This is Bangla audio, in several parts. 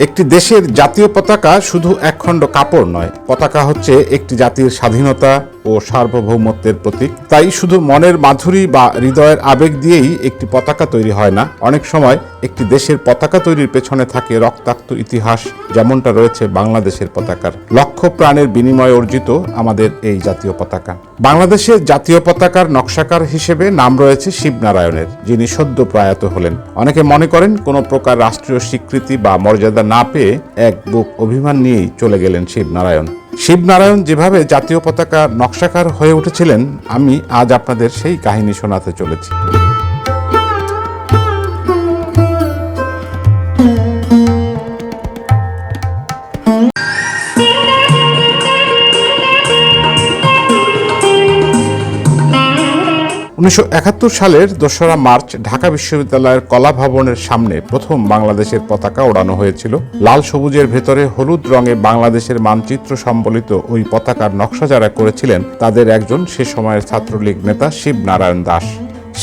একটি দেশের জাতীয় পতাকা শুধু একখণ্ড কাপড় নয় পতাকা হচ্ছে একটি জাতির স্বাধীনতা ও সার্বভৌমত্বের প্রতীক। তাই শুধু মনের মাধুরী বা হৃদয়ের আবেগ দিয়েই একটি পতাকা তৈরি হয় না। অনেক সময় একটি দেশের পতাকা তৈরির পেছনে থাকে রক্তাক্ত ইতিহাস, যেমনটা রয়েছে বাংলাদেশের পতাকার। লক্ষ প্রাণের বিনিময়ে অর্জিত আমাদের এই জাতীয় পতাকা। বাংলাদেশের জাতীয় পতাকার নকশাকার হিসেবে নাম রয়েছে শিবনারায়ণের, যিনি সদ্য প্রয়াত হলেন। অনেকে মনে করেন কোনো প্রকার রাষ্ট্রীয় স্বীকৃতি বা মর্যাদা না পেয়ে এক বুক অভিমান নিয়েই চলে গেলেন শিবনারায়ণ। শিবনারায়ণ যেভাবে জাতীয় পতাকা নকশাকার হয়ে উঠেছিলেন আমি আজ আপনাদের সেই কাহিনী শোনাতে চলেছি। উনিশশো একাত্তর সালের দোসরা মার্চ ঢাকা বিশ্ববিদ্যালয়ের কলা ভবনের সামনে প্রথম বাংলাদেশের পতাকা ওড়ানো হয়েছিল। লাল সবুজের ভেতরে হলুদ রঙে বাংলাদেশের মানচিত্র সম্বলিত ওই পতাকার নকশা যারা করেছিলেন, তাদের একজন সে সময়ের ছাত্রলীগ নেতা শিব নারায়ণ দাস।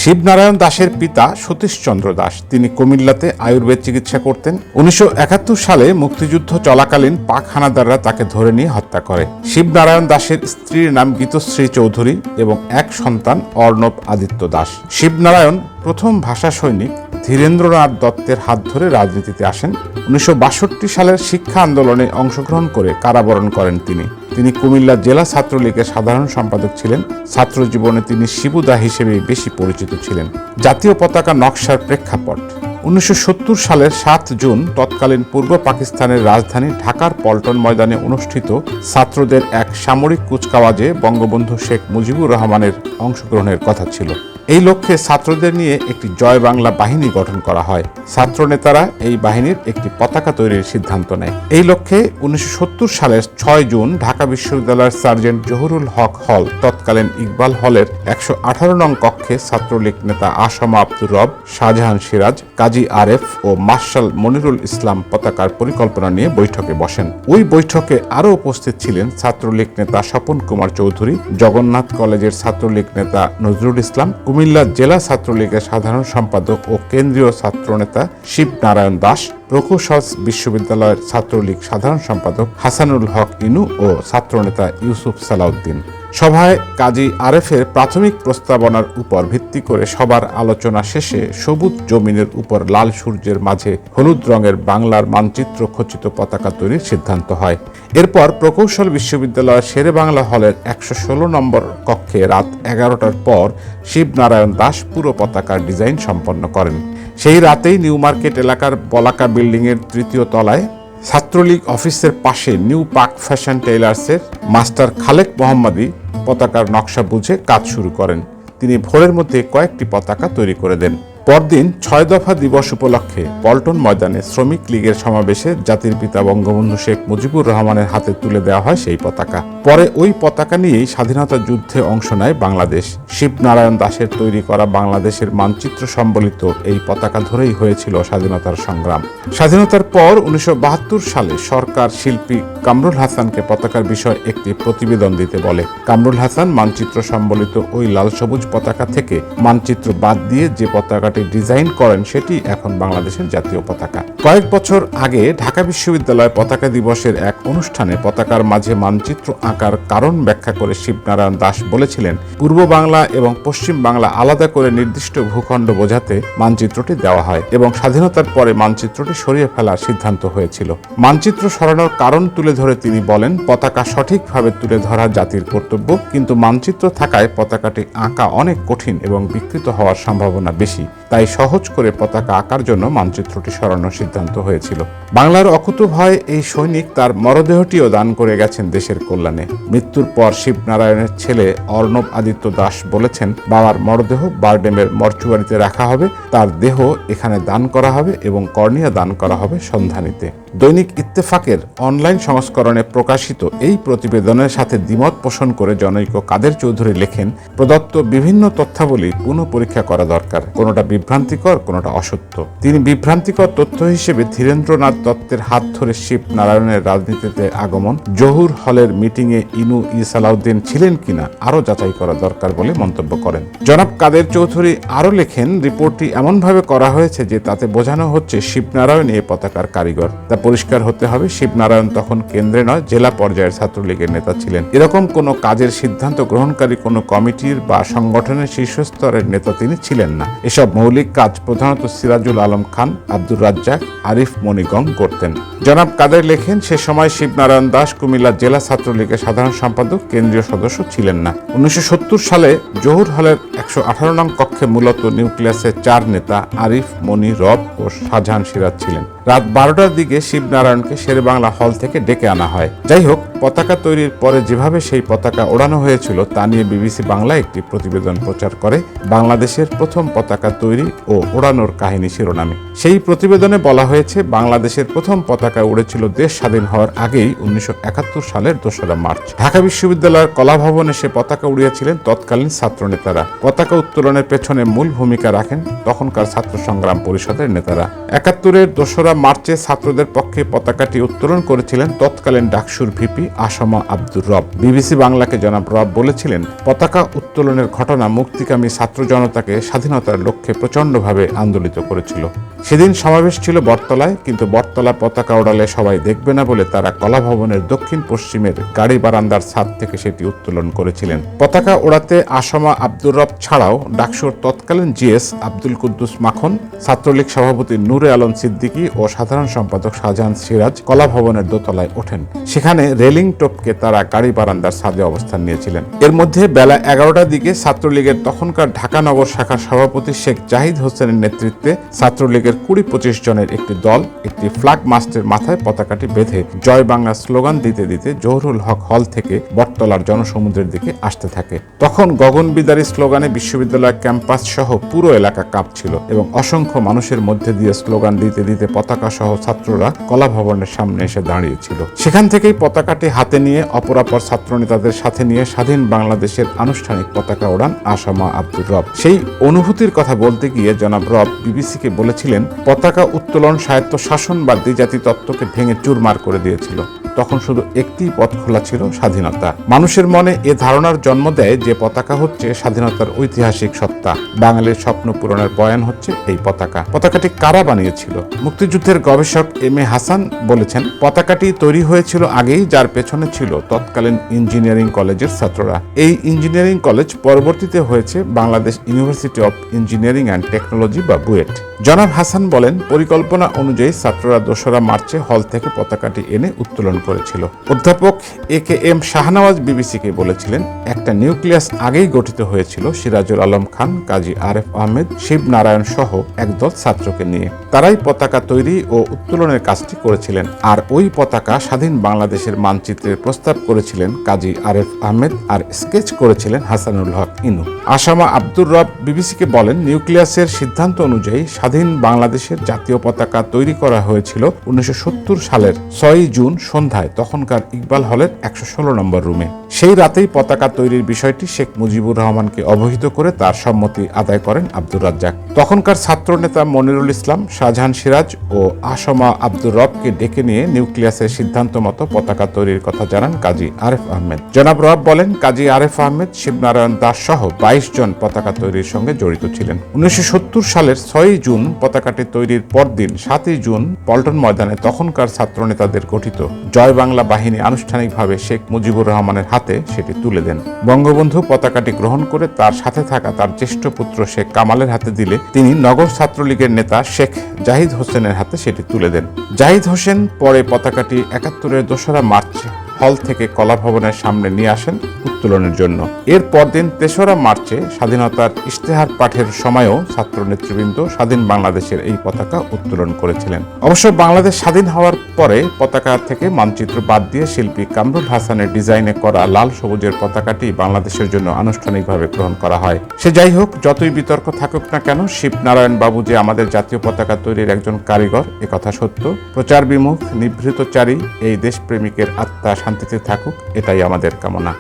শিবনারায়ণ দাসের পিতা সতীশচন্দ্র দাস। তিনি কুমিল্লাতে আয়ুর্বেদ চিকিৎসা করতেন। উনিশশো একাত্তর সালে মুক্তিযুদ্ধ চলাকালীন পাক হানাদাররা তাকে ধরে নিয়ে হত্যা করে। শিবনারায়ণ দাসের স্ত্রীর নাম গীতশ্রী চৌধুরী এবং এক সন্তান অর্ণব আদিত্য দাস। শিবনারায়ণ প্রথম ভাষা সৈনিক ধীরেন্দ্রনাথ দত্তের হাত ধরে রাজনীতিতে আসেন। উনিশশো বাষট্টি সালের শিক্ষা আন্দোলনে অংশগ্রহণ করে কারাবরণ করেন তিনি। তিনি কুমিল্লা জেলা ছাত্রলীগের সাধারণ সম্পাদক ছিলেন। ছাত্র জীবনে তিনি শিবুদা হিসেবে বেশি পরিচিত ছিলেন। জাতীয় পতাকা নকশার প্রেক্ষাপট। উনিশশো সত্তর সালের সাত জুন তৎকালীন পূর্ব পাকিস্তানের রাজধানী ঢাকার পল্টন ময়দানে অনুষ্ঠিত ছাত্রদের এক সামরিক কুচকাওয়াজে বঙ্গবন্ধু শেখ মুজিবুর রহমানের অংশগ্রহণের কথা ছিল। এই লক্ষ্যে ছাত্রদের নিয়ে একটি জয় বাংলা বাহিনী গঠন করা হয়। ছাত্র নেতারা এই বাহিনীর একটি পতাকা তৈরির সিদ্ধান্ত নেয়। এই লক্ষ্যে উনিশশো সালের ছয় জুন ঢাকা বিশ্ববিদ্যালয়ের সার্জেন্ট জহুরুল হক হল, তৎকালীন ইকবাল হলের একশো আঠারো নং কক্ষে ছাত্রলীগ নেতা আসামা আব্দুর রব, শাহজাহান সিরাজ, কাজী আরেফ ও মার্শাল মনিরুল ইসলাম পতাকার পরিকল্পনা নিয়ে বৈঠকে বসেন। ওই বৈঠকে আরও উপস্থিত ছিলেন ছাত্রলীগ নেতা স্বপন কুমার চৌধুরী, জগন্নাথ কলেজের ছাত্রলীগ নেতা নজরুল ইসলাম কুমিল্লা জেলা ছাত্রলীগের সাধারণ সম্পাদক ও কেন্দ্রীয় ছাত্রনেতা শিব নারায়ণ দাস, প্রকৌশল বিশ্ববিদ্যালয়ের ছাত্রলীগ সাধারণ সম্পাদক হাসানুল হক ইনু ও ছাত্রনেতা ইউসুফ সালাউদ্দিন। সভায় কাজী আরেফের প্রাথমিক প্রস্তাবনার উপর ভিত্তি করে সবার আলোচনা শেষে সবুজ জমিনের উপর লাল সূর্যের মাঝে হলুদ রঙের বাংলার মানচিত্র খচিত পতাকা তৈরির সিদ্ধান্ত হয়। এরপর প্রকৌশল বিশ্ববিদ্যালয়ের শেরে বাংলা হলের একশো ষোলো নম্বর কক্ষে রাত এগারোটার পর শিবনারায়ণ দাস পুরো পতাকার ডিজাইন সম্পন্ন করেন। সেই রাতেই নিউ মার্কেট এলাকার বলাকা বিল্ডিংয়ের তৃতীয় তলায় ছাত্রলীগ অফিসের পাশে নিউ পার্ক ফ্যাশন টেইলার্সের মাস্টার খালেক মোহাম্মদী পতাকার নকশা বুঝে কাজ শুরু করেন। তিনি ভোরের মধ্যে কয়েকটি পতাকা তৈরি করে দেন। পরদিন ছয় দফা দিবস উপলক্ষে পল্টন ময়দানে শ্রমিক লীগের সমাবেশে জাতির পিতা বঙ্গবন্ধু শেখ মুজিবুর রহমানের হাতে তুলে দেওয়া হয় সেই পতাকা। পরে ওই পতাকা নিয়েই স্বাধীনতা যুদ্ধে অংশ নেয় বাংলাদেশ। শিবনারায়ণ দাসের তৈরি করা বাংলাদেশের মানচিত্র সম্বলিত এই পতাকা ধরেই হয়েছিল স্বাধীনতার সংগ্রাম। স্বাধীনতার পর উনিশশো বাহাত্তর সালে সরকার শিল্পী কামরুল হাসানকে পতাকার বিষয়ে একটি প্রতিবেদন দিতে বলে। কামরুল হাসান মানচিত্র সম্বলিত ওই লাল সবুজ পতাকা থেকে মানচিত্র বাদ দিয়ে যে পতাকাটি ডিজাইন করেন সেটি এখন বাংলাদেশের জাতীয় পতাকা। কয়েক বছর আগে ঢাকা বিশ্ববিদ্যালয় পতাকা দিবসের এক অনুষ্ঠানে পতাকার মাঝে মানচিত্র আঁকার কারণ ব্যাখ্যা করে শিবনারায়ণ দাস বলেছিলেন, পূর্ব বাংলা এবং পশ্চিম বাংলা আলাদা করে নির্দিষ্ট ভূখণ্ড বোঝাতে মানচিত্রটি দেওয়া হয় এবং স্বাধীনতার পরে মানচিত্রটি সরিয়ে ফেলার সিদ্ধান্ত হয়েছিল। মানচিত্র সরানোর কারণ তুলে ধরে তিনি বলেন, পতাকা সঠিকভাবে তুলে ধরা জাতির কর্তব্য, কিন্তু মানচিত্র থাকায় পতাকাটি আঁকা অনেক কঠিন এবং বিকৃত হওয়ার সম্ভাবনা বেশি। তাই সহজ করে পতাকা আঁকার জন্য মানচিত্রটি সরানোর সিদ্ধান্ত হয়েছিল। বাংলার অকুত ভয় এই সৈনিক তার মরদেহটিও দান করে গেছেন দেশের কল্যাণে। মৃত্যুর পর শিবনারায়ণের ছেলে অর্ণব আদিত্য দাস বলেছেন, বাবার মরদেহ বারডেমের মর্চুয়ারিতে রাখা হবে, তার দেহ এখানে দান করা হবে এবং কর্নিয়া দান করা হবে সন্ধানীতে। দৈনিক ইত্তেফাকের অনলাইন সংস্করণে প্রকাশিত এই প্রতিবেদনের সাথে দ্বিমত পোষণ করে জনৈক কাদের চৌধুরী লেখেন, প্রদত্ত বিভিন্ন তথ্যাবলী পুনঃ পরীক্ষা করা দরকার, কোনোটা বিভ্রান্তিকর, কোনোটা অসত্য। তিনি বিভ্রান্তিকর তথ্য হিসেবে ধীরেন্দ্রনাথ দত্তের হাত ধরে শিব নারায়ণের রাজনীতিতে আগমন, জহুর হলের মিটিংয়ে ইনু ই সালাউদ্দিন ছিলেন কিনা, আরও যাচাই করা দরকার বলে মন্তব্য করেন। জনাব কাদের চৌধুরী আরও লেখেন, রিপোর্টটি এমনভাবে করা হয়েছে যে তাতে বোঝানো হচ্ছে শিবনারায়ণ এ পতাকার কারিগর। দ্য পরিষ্কার হতে হবে। শিবনারায়ণ তখন কেন্দ্রে নয়, জেলা পর্যায়ের ছাত্রলীগের নেতা ছিলেন। এরকম কোনো কাজের সিদ্ধান্ত গ্রহণকারী কোনো কমিটির বা সংগঠনের শীর্ষস্তরের নেতা তিনি ছিলেন না। এসব মৌলিক কাজ প্রধানত সিরাজুল আলম খান, আব্দুর রাজ্জাক, আরিফ মনিগং করতেন। জনাব কাদের লেখেন, সে সময় শিবনারায়ণ দাস কুমিল্লা জেলা ছাত্রলীগের সাধারণ সম্পাদক, কেন্দ্রীয় সদস্য ছিলেন না। উনিশশো সত্তর সালে জহুর হলের একশো আঠারো নং কক্ষে মূলত নিউক্লিয়াসের চার নেতা আরিফ মনি রব ও শাহজাহান সিরাজ ছিলেন। রাত বারোটার দিকে শিবনারায়ণকে শেরে বাংলা হল থেকে ডেকে আনা হয়। যাই হোক পতাকা তৈরির পরে যেভাবে সেই পতাকা ওড়ানো হয়েছিল, তা নিয়ে বিবিসি বাংলা একটি প্রতিবেদন প্রচার করে বাংলাদেশের প্রথম পতাকা তৈরি ও ওড়ানোর কাহিনী শিরোনামে। সেই প্রতিবেদনে বলা হয়েছে, বাংলাদেশের প্রথম পতাকা উড়েছিল দেশ স্বাধীন হওয়ার আগেই উনিশশো একাত্তর সালের দোসরা মার্চ। ঢাকা বিশ্ববিদ্যালয়ের কলা ভবনে সে পতাকা উড়িয়েছিলেন তৎকালীন ছাত্রনেতারা। পতাকা উত্তোলনের পেছনে মূল ভূমিকা রাখেন তখনকার ছাত্র সংগ্রাম পরিষদের নেতারা। একাত্তরের দোসরা মার্চে ছাত্রদের পক্ষে পতাকাটি উত্তোলন করেছিলেন তৎকালীন ডাকসুর ভিপি আসমা আব্দুর রব। বিবিসি বাংলাকে জনাব রব বলেছিলেন, পতাকা উত্তোলনের ঘটনা মুক্তিকামী ছাত্র জনতাকে স্বাধীনতার লক্ষ্যে প্রচণ্ডভাবে আন্দোলিত করেছিল। সেদিন সমাবেশ ছিল বটতলায়, কিন্তু বটতলা পতাকা ওড়ালে সবাই দেখবে না বলে তারা কলা ভবনের দক্ষিণ পশ্চিমের গাড়ি বারান্দার ছাদ থেকে সেটি উত্তোলন করেছিলেন। পতাকা ওড়াতে আসমা আব্দুর রব ছাড়াও ডাকসুর তৎকালীন জিএস আব্দুল কুদ্দুস মাখন, ছাত্রলীগ সভাপতি নূরে আলম সিদ্দিকী ও সাধারণ সম্পাদক শাহজাহান সিরাজ কলা ভবনের দোতলায় ওঠেন। সেখানে রেলিং টপকে তারা গাড়ি বারান্দার ছাদে অবস্থান নিয়েছিলেন। এর মধ্যে বেলা এগারোটার দিকে ছাত্রলীগের তখনকার ঢাকা নগর শাখার সভাপতি শেখ জাহিদ হোসেনের নেতৃত্বে ছাত্রলীগের কুড়ি পঁচিশ জনের একটি দল, একটি ফ্ল্যাগ মাস্টের মাথায় পতাকাটি বেঁধে জয় বাংলা স্লোগান দিতে দিতে জহুরুল হক হল থেকে বটতলার জনসমুদ্রের দিকে আসতে থাকে। তখন গগনবিদারী স্লোগানে বিশ্ববিদ্যালয় ক্যাম্পাস সহ পুরো এলাকা কাঁপছিল এবং অসংখ্য মানুষের মধ্যে দিয়ে স্লোগান দিতে দিতে পতাকা সহ ছাত্ররা কলা ভবনের সামনে এসে দাঁড়িয়েছিল। সেখান থেকেই পতাকাটি হাতে নিয়ে অপরাপর ছাত্রনেতাদের সাথে নিয়ে স্বাধীন বাংলাদেশের আনুষ্ঠানিক পতাকা ওড়ান আসামা আব্দুর রব। সেই অনুভূতির কথা বলতে গিয়ে জনাব রব বিবিসিকে বলেছিলেন, পতাকা উত্তোলন স্বায়ত্ত শাসন বা দ্বিজাতি তত্ত্বকে ভেঙে চুরমার করে দিয়েছিল। তখন শুধু একটি পথ খোলা ছিল, স্বাধীনতা। মানুষের মনে এ ধারণার জন্ম দেয় যে পতাকা হচ্ছে স্বাধীনতার ঐতিহাসিক সত্তা। বাঙালির স্বপ্ন পূরণের বয়ান হচ্ছে এই পতাকা। পতাকাটি কারা বানিয়েছিল? মুক্তিযুদ্ধের গবেষক এম এ হাসান বলেছেন, পতাকাটি তৈরি হয়েছিল আগেই, যার পেছনে ছিল তৎকালীন ইঞ্জিনিয়ারিং কলেজের ছাত্ররা। এই ইঞ্জিনিয়ারিং কলেজ পরবর্তীতে হয়েছে Bangladesh university of engineering and technology বা বুয়েট। জনাব হাসান বলেন, পরিকল্পনা অনুযায়ী ছাত্ররা দোসরা মার্চে হল থেকে পতাকাটি এনে উত্তোলন করেছিল। অধ্যাপক এ কে এম শাহনওয়াজ বিবিসিকে বলেছিলেন, একটা নিউক্লিয়াস আগেই গঠিত হয়েছিল সিরাজুল আলম খান, কাজী আরেফ আহমেদ, শিব নারায়ণ সহ একদল ছাত্রকে নিয়ে। তারাই পতাকা তৈরি ও উত্তোলনের কাজটি করেছিলেন। আর ওই পতাকা স্বাধীন বাংলাদেশের মানচিত্রের প্রস্তাব করেছিলেন কাজী আরেফ আহমেদ আর স্কেচ করেছিলেন হাসানুল হক ইনু। আসামা আব্দুর রব বিবিসিকে বলেন, নিউক্লিয়াসের সিদ্ধান্ত অনুযায়ী স্বাধীন বাংলাদেশের জাতীয় পতাকা তৈরি করা হয়েছিল উনিশশো সালের ছয়ই জুন সন্ধ্যায় তখনকার ইকবাল হলের একশো ষোলো নম্বর রুমে। সেই রাতেই পতাকা তৈরির বিষয়টি শেখ মুজিবুর রহমানকে অবহিত করে তার সম্মতি আদায় করেন আব্দুর রাজ্জাক। তখনকার ছাত্রনেতা মনিরুল ইসলাম, শাহজাহান সিরাজ ও আসমা আব্দুর রবকে ডেকে নিয়ে নিউক্লিয়াসের সিদ্ধান্ত মতো পতাকা তৈরির কথা জানান কাজী আরেফ আহমেদ। জনাব রব বলেন, কাজী আরেফ আহমেদ, শিবনারায়ণ দাস সহ বাইশ জন পতাকা তৈরির সঙ্গে জড়িত ছিলেন। উনিশশো সত্তর সালের ছয়ই জুন পতাকাটি তৈরির পরদিন সাতই জুন পল্টন ময়দানে তখনকার ছাত্রনেতাদের গঠিত জয় বাংলা বাহিনী আনুষ্ঠানিকভাবে শেখ মুজিবুর রহমানের হাতে সেটি তুলে দেন। বঙ্গবন্ধু পতাকাটি গ্রহণ করে তার সাথে থাকা তার জ্যেষ্ঠ পুত্র শেখ কামালের হাতে দিলে তিনি নগর ছাত্রলীগের নেতা শেখ জাহিদ হোসেনের হাতে সেটি তুলে দেন। জাহিদ হোসেন পরে পতাকাটি একাত্তরের দোসরা মার্চ হল থেকে কলা ভবনের সামনে নিয়ে আসেন উত্তোলনের জন্য। এর পরদিন তেসরা মার্চে স্বাধীনতার ইশতেহার পাঠের সময়ও ছাত্র নেতৃবৃন্দ স্বাধীন বাংলাদেশের এই পতাকা উত্তোলন করেছিলেন। অবশ্য বাংলাদেশ স্বাধীন হওয়ার পরে পতাকা থেকে মানচিত্র বাদ দিয়ে শিল্পী কামরুল হাসানের ডিজাইনে করা লাল সবুজের পতাকাটি বাংলাদেশের জন্য আনুষ্ঠানিকভাবে গ্রহণ করা হয়। সে যাই হোক, যতই বিতর্ক থাকুক না কেন, শিবনারায়ণ বাবু যে আমাদের জাতীয় পতাকা তৈরির একজন কারিগর একথা সত্য। প্রচার বিমুখ, নিভৃতচারী এই দেশপ্রেমিকের আত্মা শান্তিতে থাকুক এটাই আমাদের কামনা।